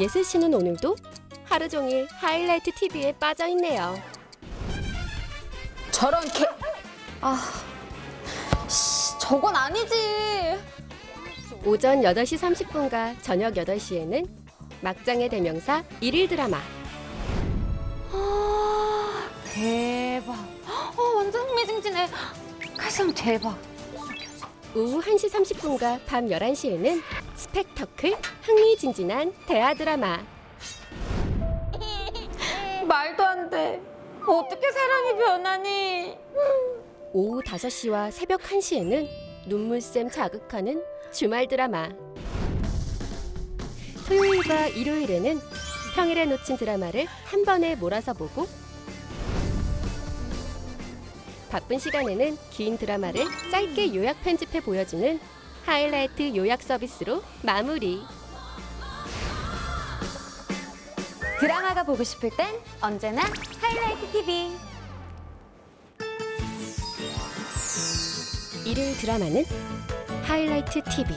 예슬 씨는 오늘도 하루 종일 하이라이트 TV에 빠져 있네요. 저런 개. 아, 씨, 저건 아니지. 오전 8시 30분과 저녁 8시에는 막장의 대명사 일일 드라마 아, 대박. 어, 완전 흥미진진해. 가시형 대박. 오후 1시 30분과 밤 11시에는 스펙터클 흥미진진한 대하 드라마 말도 안 돼. 어떻게 사람이 변하니? 오후 5시와 새벽 1시에는 눈물샘 자극하는 주말 드라마 토요일과 일요일에는 평일에 놓친 드라마를 한 번에 몰아서 보고 바쁜 시간에는 긴 드라마를 짧게 요약 편집해 보여주는 하이라이트 요약 서비스로 마무리 드라마가 보고 싶을 땐 언제나 하이라이트 TV. 일일 드라마는 하이라이트 TV